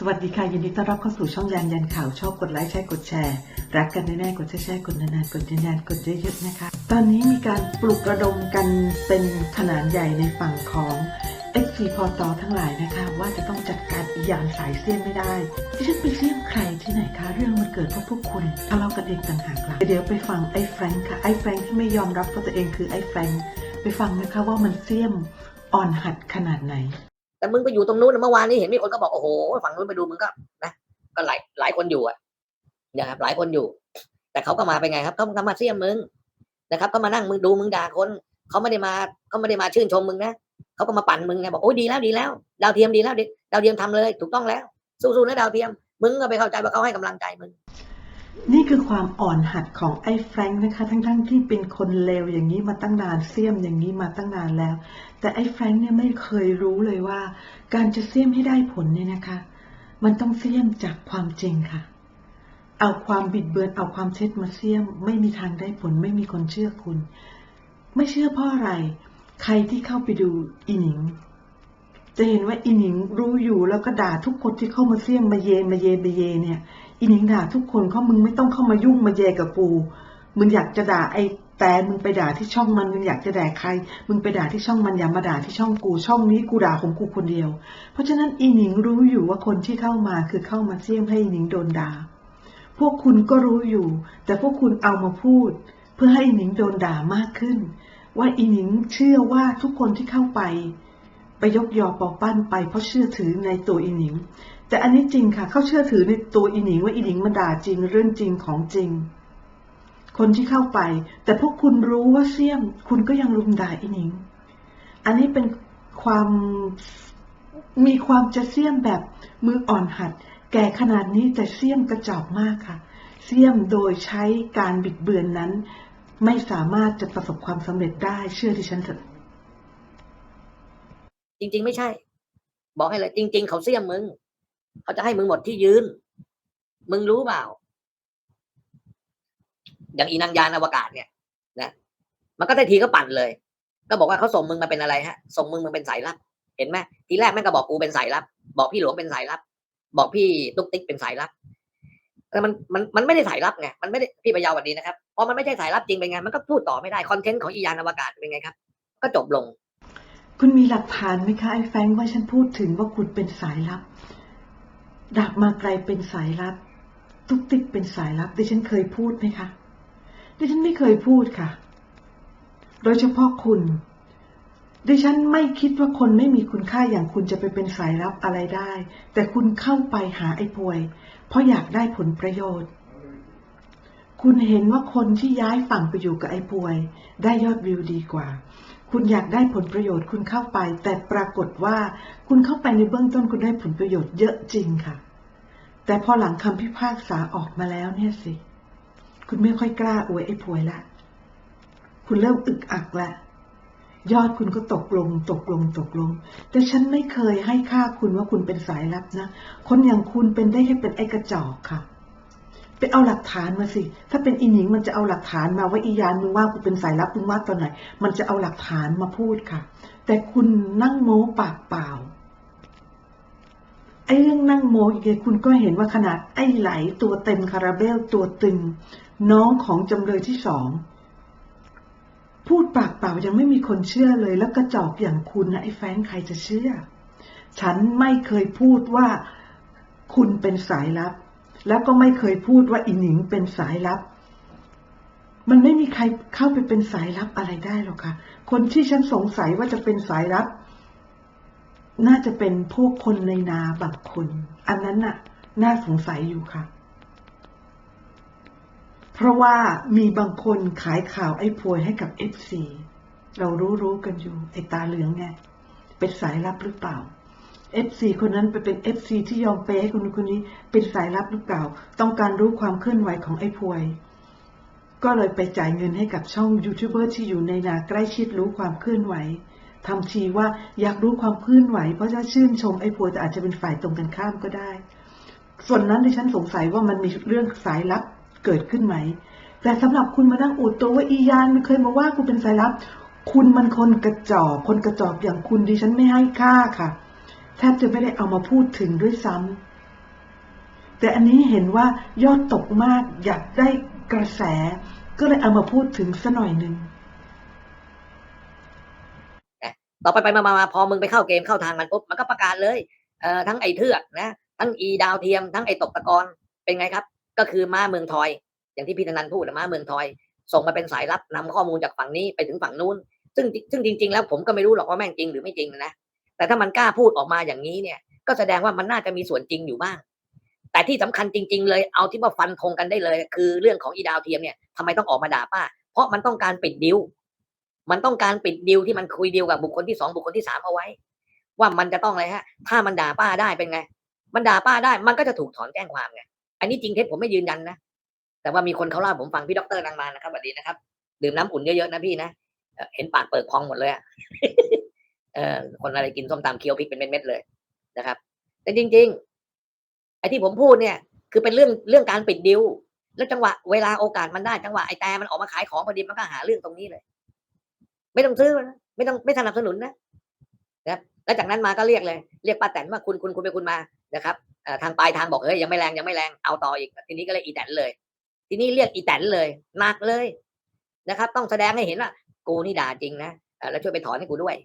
สวัสดีค่ะ ยินดีต้อนรับเข้าสู่ช่องยันยันข่าวชอบกดไลค์ใช้กดแชร์ รักกันแน่ๆกดแชร์กดนานๆกดนานๆกดเยอะๆนะคะ ตอนนี้มีการปลุกระดมกันเป็นขนาดใหญ่ในฝั่งของ f อพอตอทั้งหลายนะคะ ว่าจะต้องจัดการอีหยานสายเสี้ยมไม่ได้ที่ฉันไปเสี้ยมใครที่ไหนคะ เรื่องมันเกิดเพราะพวกคุณทะเลาะกันเองต่างหากล่ะเดี๋ยวไปฟังไอ้แฟรงค์ค่ะไอ้แฟรงค์ที่ไม่ยอมรับว่าตัวเองคือไอ้แฟรงค์ไปฟังนะคะว่ามันเสี้ยมอ่อนหัดขนาดไหน แต่มึงไปอยู่ตรงนู้นนะเมื่อวานนี้เห็นมีคนก็บอกโอ้โหฝั่งนู้นไปดูมึงก็นะก็หลายหลายคนอยู่อะนะครับหลายคนอยู่ แต่เขาก็มาเป็นไงครับเขาก็มาเสียมมึงนะครับเขามานั่งมึงดูมึงด่าคนเขาไม่ได้มาเขาไม่ได้มาชื่นชมมึงนะเขาก็มาปั่นมึงไงบอกโอ้ยดีแล้วดีแล้ว ดาวเทียมดีแล้วดิดาวเทียมทำเลย ถูกต้องแล้ว สู้ๆนะดาวเทียม มึงก็ไปเข้าใจว่าเขาให้กำลังใจมึงนี่คือความอ่อนหัดของไอ้แฟรงค์นะคะ ทั้งๆทที่เป็นคนเลวอย่างนี้มาตั้งนานเสียมอย่างนี้มาตั้งนานแล้ว แต่ไอ้แฟรงค์เนี่ยไม่เคยรู้เลยว่า การจะเสี่ยมให้ได้ผลเนี่ยนะคะ มันต้องเสี่ยมจากความจริงค่ะ เอาความบิดเบือนเอาความเท็จมาเสี่ยม ไม่มีทางได้ผล ไม่มีคนเชื่อคุณ ไม่เชื่อเพราะอะไร ใครที่เข้าไปดูอีหนิง จะเห็นว่าอีหนิงรู้อยู่แล้วก็ด่าทุกคนที่เข้ามาเสี่ยมมาเยมาเยมาเยเนี่ยอีหนิงด่าทุกคนเขามึงไม่ต้องเข้ามายุ่งมาแยกับกู มึงอยากจะด่าไอ้ แต่มึงไปด่าที่ช่องมันมึงอยากจะด่าใคร มึงไปด่าที่ช่องมันอย่ามาด่าที่ช่องกูช่องนี้กูด่าของกูคนเดียว เพราะฉะนั้นอีหนิงรู้อยู่ว่าคนที่เข้ามาคือเข้ามาเสี่ยมให้อีหนิงโดนด่า พวกคุณก็รู้อยู่ แต่พวกคุณเอามาพูด เพื่อให้อีหนิงโดนด่ามากขึ้น ว่าอีหนิงเชื่อว่าทุกคนที่เข้าไป ไปยกยอปอปั้นไปเพราะเชื่อถือในตัวอีหนิง แต่อันนี้จริงค่ะเขาเชื่อถือในตัวอีหนิงว่าอีหนิงมันด่าจริงเรื่องจริงของจริง คนที่เข้าไป แต่พวกคุณรู้ว่าเสี่ยม คุณก็ยังรุมด่าอีนิง อันนี้เป็นความมีความจะเสี่ยมแบบมืออ่อนหัด แก่ขนาดนี้แต่เสี่ยมกระจอกมากค่ะ เสี่ยมโดยใช้การบิดเบือนนั้น ไม่สามารถจะประสบความสำเร็จได้เชื่อที่ฉันเถอะจริง ๆ ไม่ใช่ บอกให้เลยจริง ๆ เขาเสี่ยมมึง เขาจะให้มึงหมดที่ยืน มึงรู้เปล่า อย่างอีนางยานอวกาศเนี่ยนะมันก็ได้ทีก็ปั่นเลย ก็บอกว่าเขาส่งมึงมาเป็นอะไรฮะ ส่งมึงมาเป็นสายลับ เห็นไหมทีแรกแม่งก็บอกกูเป็นสายลับ บอกพี่หลวงเป็นสายลับ บอกพี่ตุ๊กติ๊กเป็นสายลับแต่มันมันมันไม่ได้สายลับไงมันไม่ได้พี่ปยาวสวัสดีนะครับพอมันไม่ใช่สายลับจริงเป็นไงมันก็พูดต่อไม่ได้คอนเทนต์ของอียานอวกาศเป็นไงครับ ก็จบลง คุณมีหลักฐานไหมคะไอ้แฟงว่าฉันพูดถึงว่าคุณเป็นสายลับดาบมาไกลเป็นสายลับทุกติ๊กเป็นสายลับดิฉันเคยพูดไหมคะ ดิฉันไม่เคยพูดค่ะ โดยเฉพาะคุณ ดิฉันไม่คิดว่าคนไม่มีคุณค่าอย่างคุณจะไปเป็นสายลับอะไรได้ แต่คุณเข้าไปหาไอ้ป่วย เพราะอยากได้ผลประโยชน์ คุณเห็นว่าคนที่ย้ายฝั่งไปอยู่กับไอ้ป่วย ได้ยอดวิวดีกว่า คุณอยากได้ผลประโยชน์คุณเข้าไป แต่ปรากฏว่าคุณเข้าไปในเบื้องต้นคุณได้ผลประโยชน์เยอะจริงค่ะ แต่พอหลังคำพิพากษาออกมาแล้วเนี่ยสิ คุณไม่ค่อยกล้าอวยไอ้ป่วยละ คุณเริ่มอึกอักละ ยอดคุณก็ตกลง ตกลง ตกลง แต่ฉันไม่เคยให้ค่าคุณว่าคุณเป็นสายลับนะ คนอย่างคุณเป็นได้แค่เป็นไอ้กระจอกค่ะ ไปเอาหลักฐานมาสิ ถ้าเป็นอีหนิงมันจะเอาหลักฐานมาว่าอียานมึงว่ากูเป็นสายลับมึงว่าตอนไหน มันจะเอาหลักฐานมาพูดค่ะ แต่คุณนั่งโม้ปากเปล่า ไอ้เรื่องนั่งโมอีกคุณก็เห็นว่าขนาดไอ้ไหลตัวเต็มคาราเบลตัวตึง น้องของจำเลยที่สองพูดปากเปล่ายังไม่มีคนเชื่อเลย แล้วกระจอกอย่างคุณนะไอ้แฟรงค์ใครจะเชื่อ ฉันไม่เคยพูดว่าคุณเป็นสายลับ แล้วก็ไม่เคยพูดว่าอีหนิงเป็นสายลับ มันไม่มีใครเข้าไปเป็นสายลับอะไรได้หรอกค่ะ คนที่ฉันสงสัยว่าจะเป็นสายลับ น่าจะเป็นพวกคนในนาบางคน อันนั้นน่ะ น่าสงสัยอยู่ค่ะ เพราะว่ามีบางคนขายข่าวไอ้พวยให้กับเอฟซีเรารู้รู้กันอยู่ ไอ้ตาเหลืองไง เป็นสายลับหรือเปล่า FC คนนั้นไปเป็น FC ที่ยอมเปย์ให้คนนู้นคนนี้ เป็นสายลับหรือเปล่า ต้องการรู้ความเคลื่อนไหวของไอ้พวย ก็เลยไปจ่ายเงินให้กับช่องยูทูบเบอร์ที่อยู่ในนาใกล้ชิดรู้ความเคลื่อนไหว ทำทีว่าอยากรู้ความเคลื่อนไหว เพราะจะชื่นชมไอ้พวยแต่อาจจะเป็นฝ่ายตรงกันข้ามก็ได้ ส่วนนั้นดิฉันสงสัยว่ามันมีเรื่องสายลับเกิดขึ้นไหม แต่สำหรับคุณมานั่งอูดตัวว่าอียานมันเคยมาว่าคุณเป็นสายลับ คุณมันคนกระจอกคนกระจอกอย่างคุณดิฉันไม่ให้ค่าค่ะแทบจะไม่ได้เอามาพูดถึงด้วยซ้แต่อันนี้เห็นว่ายอดตกมากอยากได้กระแส ก็เลยเอามาพูดถึงสัหน่อยหนึ่ง ต่อไปไปมามาพอมึงไปเข้าเกมเข้าทางมันปุ๊บมันก็ประกาศเลยเอ่อทั้งไอ้เทือกนะทั้งอีดาวเทียมทั้งไอ้ตกตะกอนเป็นไงครับ ก็คือม้าเมืองทอย อย่างที่พี่ธนันพูดนะม้าเมืองทอย ส่งมาเป็นสายลับนำข้อมูลจากฝั่งนี้ไปถึงฝั่งนู้น ซึ่งซึ่งจริง ๆ แล้วผมก็ไม่รู้หรอกว่าแม่งจริงหรือไม่จริงนะแต่ถ้ามันกล้าพูดออกมาอย่างนี้เนี่ย ก็แสดงว่ามันน่าจะมีส่วนจริงอยู่บ้าง แต่ที่สำคัญจริง ๆ เลยเอาที่ว่าฟันธงกันได้เลย คือเรื่องของอีดาวเทียมเนี่ยทำไมต้องออกมาด่าป้า เพราะมันต้องการปิดดิว มันต้องการปิดดิวที่มันคุยดิวกับบุคคลที่สองบุคคลที่สามเอาไว้ ว่ามันจะต้องอะไรฮะ ถ้ามันด่าป้าได้เป็นไง มันด่าป้าได้ มันก็จะถูกถอนแจ้งความไงอันนี้จริงเท็จผมไม่ยืนยันนะแต่ว่ามีคนเขาเล่าผมฟังพี่ดรนางมานะครับสวัสดีนะครับดื่มน้ำอุ่นเยอะๆนะพี่นะเอ่อเห็นปากเปิดพองหมดเลยอะเออคนอะไรกินส้มตำเคี้ยวพริกเป็นเม็ดๆเลยนะครับ แต่จริง ๆ ไอ้ที่ผมพูดเนี่ย คือเป็นเรื่องเรื่องการปิดดิวแล้วจังหวะเวลาโอกาสมันได้จังหวะไอ้แต่มันออกมาขายของพอดีมันก็หาเรื่องตรงนี้เลย ไม่ต้องซื้อนะไม่ต้องไม่สนับสนุนนะนะครับแล้วจากนั้นมาก็เรียกเลย เรียกป้าแตนว่าคุณคุณคุณไปคุณมานะครับทางปลายทางบอกเฮ้ยยังไม่แรงยังไม่แรงเอาต่ออีก ทีนี้ก็เลยอีแตนเลย ทีนี้เรียกอีแตนเลยหนักเลยนะครับ ต้องแสดงให้เห็นว่ากูนี่ด่าจริงนะแล้วช่วยไปถอนให้กูด้วย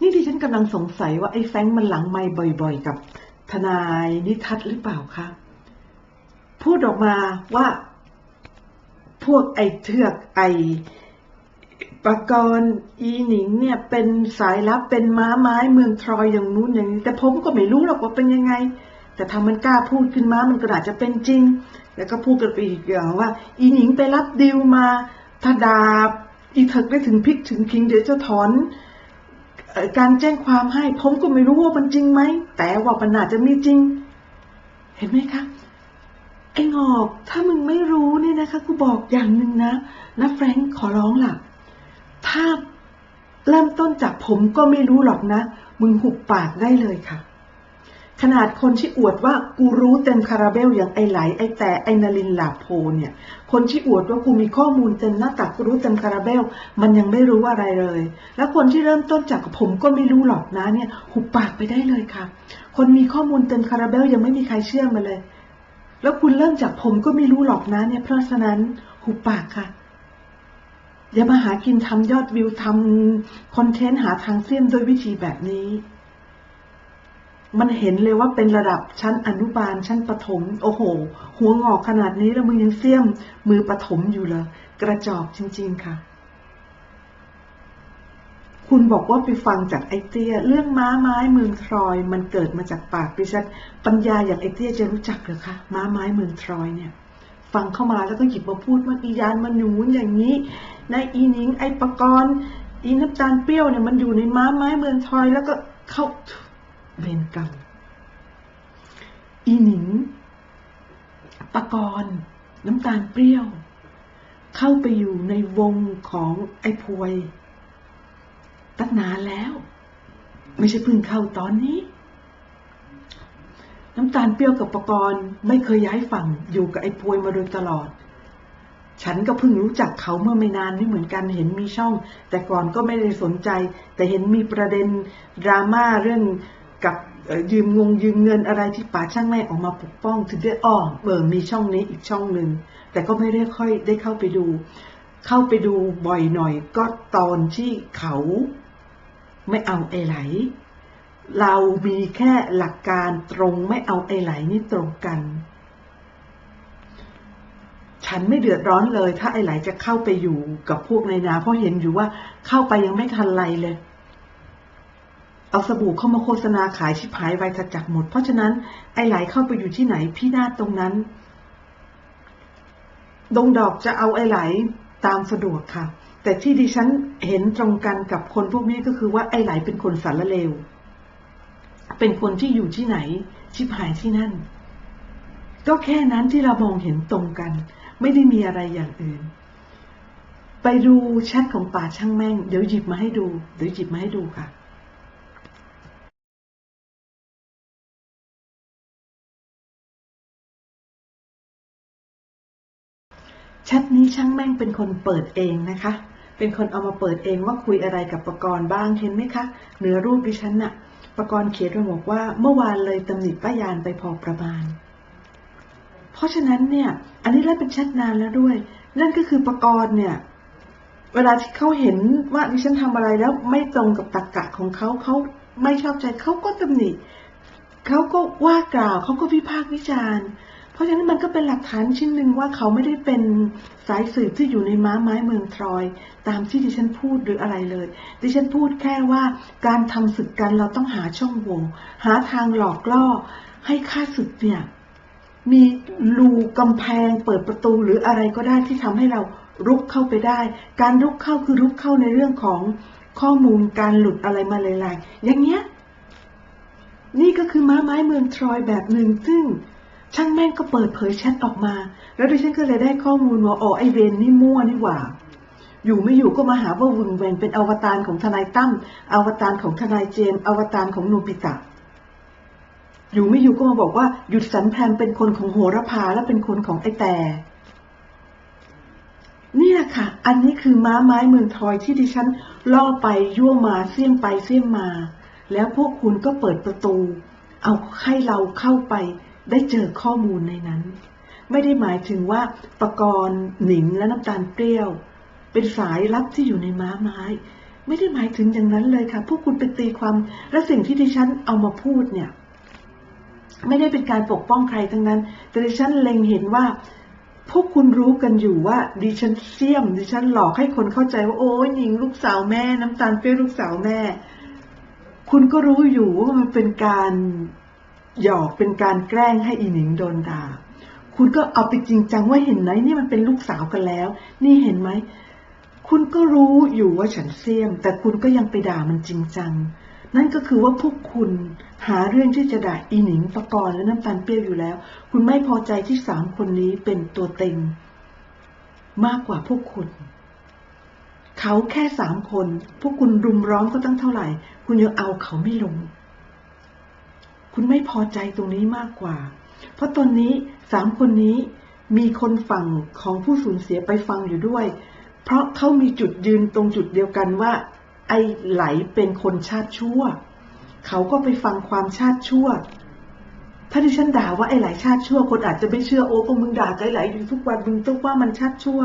นี่ดิฉันกำลังสงสัยว่าไอ้แฟงมันหลังไม่บ่อย ๆ กับ ทนายนิทัศน์หรือเปล่าคะพูดออกมาว่าพวกไอ้เทือกไอ้ ปกรณ์อีหนิงเนี่ยเป็นสายลับเป็นม้าไม้เมืองทรอยอย่างนู้นอย่างนี้ แต่ผมก็ไม่รู้หรอกว่าเป็นยังไง แต่ถ้ามันกล้าพูดขึ้นมามันก็อาจจะเป็นจริง แล้วก็พูดกันไปอีกอย่างว่า อีหนิงไปรับดิวมาถ้าดาอีเถิกได้ถึงพริกถึงคิงเดี๋ยวจะถอนการแจ้งความให้ผมก็ไม่รู้ว่ามันจริงไหม แต่ว่ามันอาจจะมีจริง เห็นไหมคะไอ้งอกถ้ามึงไม่รู้เนี่ยนะคะกูบอกอย่างหนึ่งนะนะแฟรงค์ขอร้องล่ะ ถ้าเริ่มต้นจากผมก็ไม่รู้หรอกนะ มึงหุบปากได้เลยค่ะ ขนาดคนที่อวดว่ากูรู้เต็มคาราเบลอย่างไอไหลไอแต่ไอนารินลาโพเนี่ย คนที่อวดว่ากูมีข้อมูลเต็มหน้าตักกูรู้เต็มคาราเบล มันยังไม่รู้อะไรเลย แล้วคนที่เริ่มต้นจากผมก็ไม่รู้หรอกนะเนี่ย หุบปากไปได้เลยค่ะ คนมีข้อมูลเต็มคาราเบลยังไม่มีใครเชื่อมาเลย แล้วคุณเริ่มจากผมก็ไม่รู้หรอกนะเนี่ย เพราะฉะนั้นหุบปากค่ะ อย่ามาหากินทำยอดวิวทำคอนเทนต์หาทางเสี่ยมโดยวิธีแบบนี้ มันเห็นเลยว่าเป็นระดับชั้นอนุบาลชั้นประถม โอ้โห หัวงอกขนาดนี้แล้วมึงยังเสี่ยม มือประถมอยู่เลยกระจอกจริง ๆ ค่ะ คุณบอกว่าไปฟังจากไอเตี้ย เรื่องม้าไม้เมืองทรอย มันเกิดมาจากปากดิฉันปัญญาอย่างไอเตี้ยจะรู้จักหรือคะม้าไม้เมืองทรอยเนี่ย ฟังเข้ามาแล้วก็หยิบมาพูดว่าอียานมันอยู่อย่างนี้นายอีหนิงไอปกรณ์อีน้ำตาลเปรี้ยวเนี่ยมันอยู่ในม้าไม้เมืองทอยแล้วก็เข้าเวรกรรมอีหนิงปกรณ์น้ำตาลเปรี้ยว เข้าไปอยู่ในวงของไอ้พวย ตั้งนานแล้ว ไม่ใช่เพิ่งเข้าตอนนี้ น้ำตาลเปรี้ยวกับประกรณ์ไม่เคยย้ายฝั่งอยู่กับไอ้พวยมาโดยตลอด ฉันก็เพิ่งรู้จักเขาเมื่อไม่นานนี้เหมือนกันเห็นมีช่อง แต่ก่อนก็ไม่ได้สนใจ แต่เห็นมีประเด็นดราม่าเรื่องกับยืมงงยืมเงินอะไรที่ป่าช่างแม่ออกมาปกป้อง ถึงได้อ้อเออมีช่องนี้อีกช่องหนึ่งแต่ก็ไม่ได้ค่อยได้เข้าไปดู เข้าไปดูบ่อยหน่อยก็ตอนที่เขา ไม่เอาไอ้ไหล เรามีแค่หลักการตรงไม่เอาไอ้ไหลนี่ตรงกัน ฉันไม่เดือดร้อนเลย ถ้าไอ้ไหลจะเข้าไปอยู่กับพวกในนา เพราะเห็นอยู่ว่าเข้าไปยังไม่ทันไรเลย เอาสบู่เข้ามาโฆษณาขายชิบหายไวทัจักรหมด เพราะฉะนั้นไอ้ไหลเข้าไปอยู่ที่ไหนพี่นาตรงนั้น ดงดอกจะเอาไอ้ไหลตามสะดวกค่ะ แต่ที่ดิฉันเห็นตรงกันกับคนพวกนี้ก็คือว่าไอ้ไหลเป็นคนสารเลว เป็นคนที่อยู่ที่ไหน ชิบหายที่นั่น ก็แค่นั้นที่เรามองเห็นตรงกัน ไม่ได้มีอะไรอย่างอื่น ไปดูแชทของป่าช่างแม่ง เดี๋ยวหยิบมาให้ดู เดี๋ยวหยิบมาให้ดูค่ะแชทนี้ช่างแม่งเป็นคนเปิดเองนะคะ เป็นคนเอามาเปิดเองว่าคุยอะไรกับประกรณ์บ้างเห็นไหมคะ เหนือรูปดิฉันน่ะ ประกรณ์เขียนมาบอกว่าเมื่อวานเลยตำหนิป้ายานไปพอประมาณราะฉะนั้นเนี่ย อันนี้เล่นเป็นแชทนานแล้วด้วย นั่นก็คือประกรณ์เนี่ย เวลาที่เขาเห็นว่าดิฉันทำอะไรแล้วไม่ตรงกับตรรกะของเขาเขาไม่ชอบใจเขาก็ตำหนิเขาก็ว่ากล่าวเขาก็วิพากษ์วิจารณ์ ราะฉะนั้นมันก็เป็นหลักฐานชิ้นหนึ่งว่าเขาไม่ได้เป็นสายสืบที่อยู่ในม้าไม้เมืองทรอย ตามที่ดิฉันพูดหรืออะไรเลย ดิฉันพูดแค่ว่าการทำศึกกันเราต้องหาช่องโหว่หาทางหลอกล่อให้ข้าศึกเนี่ยมีรูกำแพงเปิดประตูหรืออะไรก็ได้ที่ทำให้เรารุกเข้าไปได้ การรุกเข้าคือรุกเข้าในเรื่องของข้อมูลการหลุดอะไรมาหลายๆอย่างเงี้ยนี่ก็คือม้าไม้เมืองทรอยแบบหนึ่งซึ่ง ช่างแม่งก็เปิดเผยแชทออกมา แล้วดิฉันก็เลยได้ข้อมูลว่าอ๋อไอเวนนี่มั่วนี่หว่า อยู่ไม่อยู่ก็มาหาว่าวุงเวนเป็นอวตารของทนายตั้มอวตารของทนายเจมอวตารของนูปิตะอยู่ไม่อยู่ก็มาบอกว่าหยุดสันแพมเป็นคนของโหระพาและเป็นคนของไอแต่นี่แหละค่ะ อันนี้คือม้าไม้เมืองทอยที่ดิฉันล่อไปยั่วมาเสี่ยมไปเสี่ยมมา แล้วพวกคุณก็เปิดประตู เอาให้เราเข้าไป ได้เจอข้อมูลในนั้น ไม่ได้หมายถึงว่าปกรณ์หนิงและน้ำตาลเปรี้ยว เป็นสายลับที่อยู่ในม้าไม้ ไม่ได้หมายถึงอย่างนั้นเลยค่ะ พวกคุณไปตีความและสิ่งที่ดิฉันเอามาพูดเนี่ย ไม่ได้เป็นการปกป้องใครทั้งนั้น แต่ดิฉันเล็งเห็นว่าพวกคุณรู้กันอยู่ว่าดิฉันเสี่ยม ดิฉันหลอกให้คนเข้าใจว่าโอ้ยหนิงลูกสาวแม่ น้ำตาลเปรี้ยวลูกสาวแม่ คุณก็รู้อยู่ว่ามันเป็นการ หยอกเป็นการแกล้งให้อีหนิงโดนด่า คุณก็เอาไปจริงจังว่าเห็นไหมนี่มันเป็นลูกสาวกันแล้ว นี่เห็นไหม คุณก็รู้อยู่ว่าฉันเสี่ยม แต่คุณก็ยังไปด่ามันจริงจัง นั่นก็คือว่าพวกคุณหาเรื่องที่จะด่าอีหนิงปกรณ์และน้ำตาลเปรี้ยวอยู่แล้ว คุณไม่พอใจที่สามคนนี้เป็นตัวเต็งมากกว่าพวกคุณ เขาแค่สามคน พวกคุณรุมร้อมก็ตั้งเท่าไหร่ คุณยังเอาเขาไม่ลง คุณไม่พอใจตรงนี้มากกว่า เพราะตอนนี้สามคนนี้มีคนฝั่งของผู้สูญเสียไปฟังอยู่ด้วย เพราะเขามีจุดยืนตรงจุดเดียวกันว่า ไอ้ไหลเป็นคนชาติชั่ว เขาก็ไปฟังความชาติชั่ว ถ้าที่ฉันด่าว่าไอ้ไหลชาติชั่ว คนอาจจะไม่เชื่อโอ้พวกมึงด่าไอ้ไหลอยู่ทุกวันมึงต้องว่ามันชาติชั่ว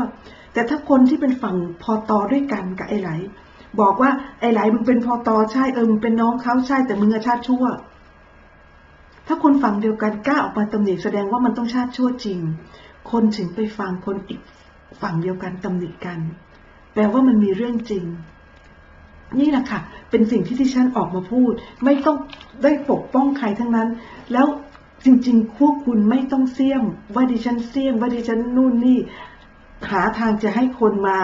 แต่ถ้าคนที่เป็นฝั่งพอตอด้วยกันกับไอ้ไหล บอกว่าไอ้ไหลมึงเป็นพอตอใช่เออมึงเป็นน้องเขาใช่แต่มึงอะชาติชั่ว ถ้าคนฝั่งเดียวกันกล้าออกมาตำหนิแสดงว่ามันต้องชาติชั่วจริง คนถึงไปฟังคนอีกฝั่งเดียวกันตำหนิกัน แปลว่ามันมีเรื่องจริง นี่แหละค่ะ เป็นสิ่งที่ที่ฉันออกมาพูด ไม่ต้องได้ปกป้องใครทั้งนั้น แล้วจริงๆพวกคุณไม่ต้องเสี่ยม ว่าดิฉันเสี่ยม ว่าดิฉันนู่นนี่หาทางจะให้คนมา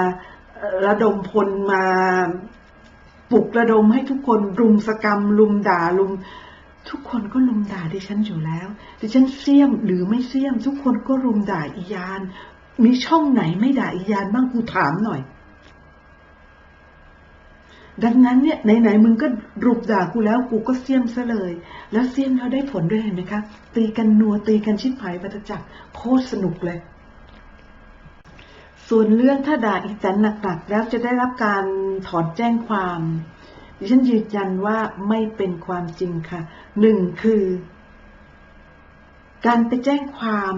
ระดมพลมาปลุกระดมให้ทุกคนรุมสกรรม รุมด่ารุม ทุกคนก็รุมด่าดิฉันอยู่แล้ว ดิฉันเสี่ยมหรือไม่เสี่ยม ทุกคนก็รุมด่าอียาน มีช่องไหนไม่ด่าอียานบ้างกูถามหน่อย ดังนั้นเนี่ยไหนๆมึงก็รุมด่ากูแล้วกูก็เสี่ยมซะเลย แล้วเสี่ยมแล้วได้ผลด้วยเห็นไหมคะ ตีกันนัวตีกันชิบหายปัตจักรโคตรสนุกเลย ส่วนเรื่องถ้าด่าอีจันหนักๆแล้วจะได้รับการถอนแจ้งความ ดิฉันยืนยันว่าไม่เป็นความจริงค่ะหนึ่งคือ การไปแจ้งความ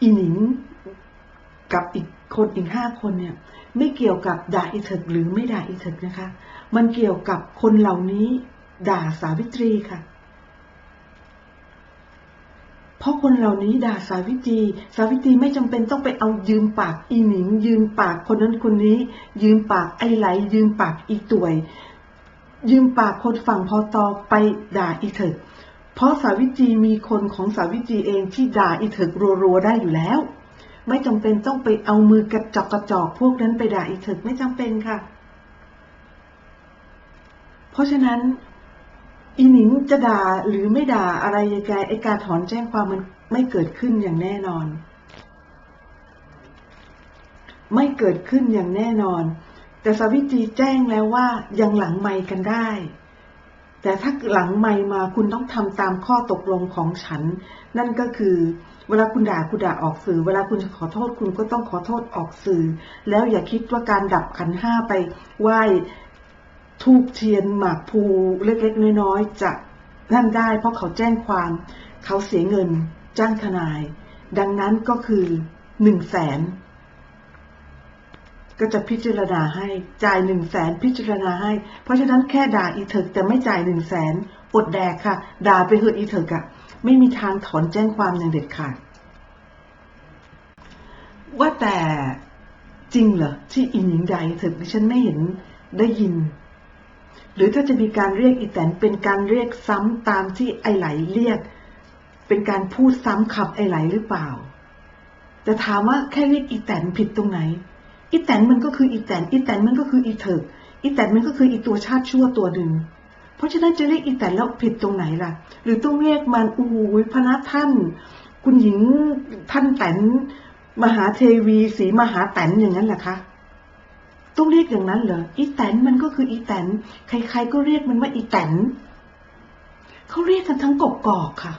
อีหนิงกับอีกคนอีกห้าคนเนี่ย ไม่เกี่ยวกับด่าอีเถิกหรือไม่ด่าอีเถิกนะคะ มันเกี่ยวกับคนเหล่านี้ด่าสาวิตรีค่ะ เพราะคนเหล่านี้ด่าสาวิตรี สาวิตรีไม่จำเป็นต้องไปเอายืมปากอีหนิง ยืมปากคนนั้นคนนี้ ยืมปากไอไหลยืมปากอีตวย ยืมปากคนฝั่งพอตอไปด่าอีเถิกเพราะสาวิตรีมีคนของสาวิตรีเองที่ด่าอีเถิกรัวๆได้อยู่แล้ว ไม่จำเป็นต้องไปเอามือกระจอกกระจอกพวกนั้นไปด่าอีเถิกไม่จำเป็นค่ะ เพราะฉะนั้นอีหนิงจะด่าหรือไม่ด่าอะไรยังไงไอการถอนแจ้งความมันไม่เกิดขึ้นอย่างแน่นอน ไม่เกิดขึ้นอย่างแน่นอน แต่สาวิตรีแจ้งแล้วว่ายังหลังไมค์กันได้ แต่ถ้าหลังไมค์มาคุณต้องทำตามข้อตกลงของฉัน นั่นก็คือ เวลาคุณด่าคุณด่าออกสื่อ เวลาคุณจะขอโทษคุณก็ต้องขอโทษออกสื่อ แล้วอย่าคิดว่าการดับขันห้าไปไหว้ทูบเทียนหมากภูเล็กๆน้อยๆจะนั่นได้เพราะเขาแจ้งความ เขาเสียเงิน จ้างทนาย ดังนั้นก็คือหนึ่งแสน ก็จะพิจารณาให้จ่ายหนึ่งแสนพิจารณาให้ เพราะฉะนั้นแค่ด่าอีเถิกแต่ไม่จ่ายหนึ่งแสนอดแดกค่ะ ด่าไปเหอะอีเถิกอะไม่มีทางถอนแจ้งความอย่างเด็ดขาดว่าแต่จริงเหรอที่อินหญิงใดเถิกดิฉันไม่เห็นได้ยิน หรือถ้าจะมีการเรียกอีแตนเป็นการเรียกซ้ำตามที่ไอไหลเรียก เป็นการพูดซ้ำคำไอไหลหรือเปล่า แต่ถามว่าแค่เรียกอีแตนผิดตรงไหน อีแตนมันก็คืออีแตนอีแตนมันก็คืออีเถิกอีแตนมันก็คืออีตัวชาติชั่วตัวหนึ่งเพราะฉะนั้นจะเรียกอีแตนแล้วผิดตรงไหนล่ะ หรือต้องเรียกมันอู้ยพระท่าน คุณหญิงท่านแตนมหาเทวีศรีมหาแตนอย่างนั้นแหละคะต้องเรียกอย่างนั้นเหรออีแตนมันก็คืออีแตนใครๆก็เรียกมันว่าอีแตนเขาเรียกกันทั้งกกอกค่ะ